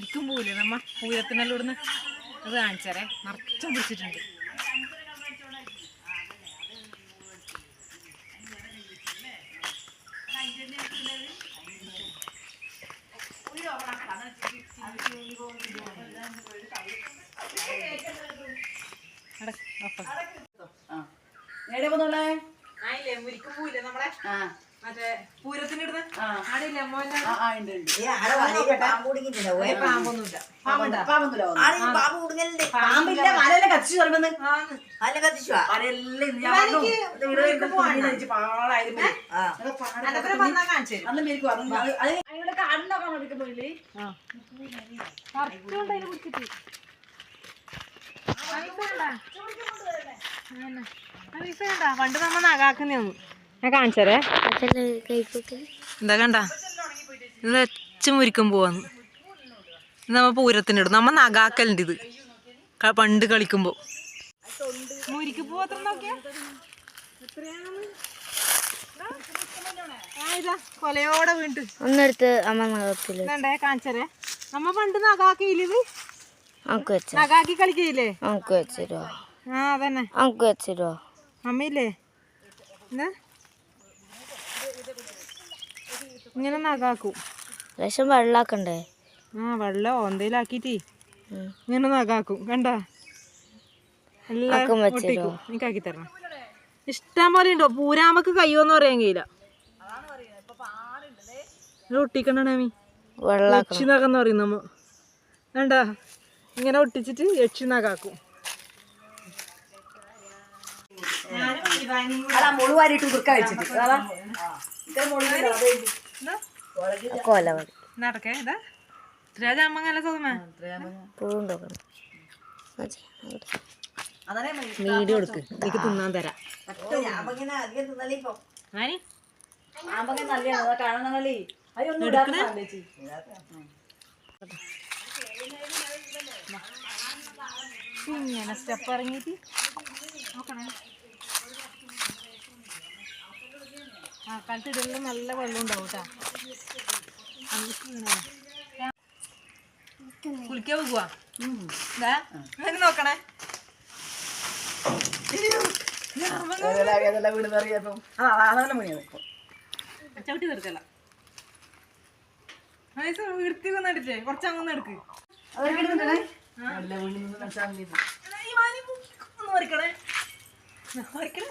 മുരിക്കും പോവില്ലേ നമ്മ പൂരത്തിനെല്ലാം ഇവിടുന്ന് അത് കാണിച്ചാരേ നിറച്ചും പിടിച്ചിട്ടുണ്ട്. എവിടെ ആയില്ലേ മുരിക്കും പോവില്ലേ നമ്മളെ ആ. മറ്റേ പൂരത്തിനിടുന്ന് ആ. ആടില്ലേ പാമ്പൊന്നുമില്ല. പാമ്പൊന്നുമില്ല വന്നു. പാമ്പില്ല കത്തിച്ചു. മലയെല്ലാം ഞാൻ പറഞ്ഞു. ഇത് ഇവിടെ ഇരുന്ന് തുണി നനച്ച് പാടായിരുന്നു ഞങ്ങൾ പാടത്ത് അന്നപ്പുറം വന്നാ കാണിച്ചു തരും അന്ന് മേരിക്ക് പറഞ്ഞു അത് അത് അതിവിടെ കണ്ണൊക്കെ മടിക്കുമ്പോയില്ലേ ആ. കറക്റ്റുണ്ട് അതിനെ പണ്ട് നമ്മ നകാക്കുന്നൊന്നും ഞാൻ കാണിച്ചരേ. എന്താ കണ്ട? ഇത് വെച്ച് മുരിക്കും പോവാന്ന്. ഇത് നമ്മ പൂരത്തിന് ഇടും നമ്മ നഗാക്കലുണ്ട് ഇത്. പണ്ട് കളിക്കുമ്പോ. മുരിക്ക് പോവാത്ര നോക്കിയാ? കൊലയോടെ വീണ്ട്. ഒന്നെടുത്ത് അമ്മ നഖത്തിൽ ഇതണ്ടേ കാണിച്ചരേ. നമ്മ പണ്ട് വെച്ച നകാക്കി കളിക്കില്ലേ നമുക്ക് വെച്ചിരോ ആ അതന്നെ. നമുക്ക് വെച്ചിരോ? അമ്മയില്ലേ? ഇങ്ങനെ നഗാക്കും രസം വെള്ളാക്കണ്ടേ? ആ വെള്ളം എന്തേലാക്കിട്ട് ഉം. ഇങ്ങനെ നഗാക്കും കണ്ട? എല്ലാം? ഒട്ടിക്കും. എനിക്കാക്കി തരണം. ഇഷ്ടം പോലെ ഉണ്ടോ? പൂരാമക്ക് കയ്യോന്ന് പറയാൻ കഴിയില്ല. ഒട്ടിക്കണ്ടാമി നഖം എന്ന് നമ്മ കണ്ടാ? ഇങ്ങനെ ഒട്ടിച്ചിട്ട് യക്ഷി നഖാക്കും മുളു വാരിട്ട് കുറുക്ക വെച്ചിട്ട്. കൊല മതി. നടക്കേ ഇതാ. വീഡിയോ എടുക്ക്. എനിക്ക് തിന്നാൻ തരാം. ഇങ്ങനെ സ്റ്റെപ്പ് ഇറങ്ങിയിട്ട് നോക്കണേ. ആ കാലത്തിടലിൽ നല്ല വെള്ളം ഉണ്ടാവും കേട്ടാ കുളിക്കാൻ പോകുവാ നോക്കണേ. ചവിട്ടി എടുക്ക് നല്ല വീട്ടിൽ നിന്ന് മനസ്സിലാൻ വേണ്ടി എടാ, ഈ വാരി ഒന്ന് വരയ്ക്കണേ. വരയ്ക്കണേ.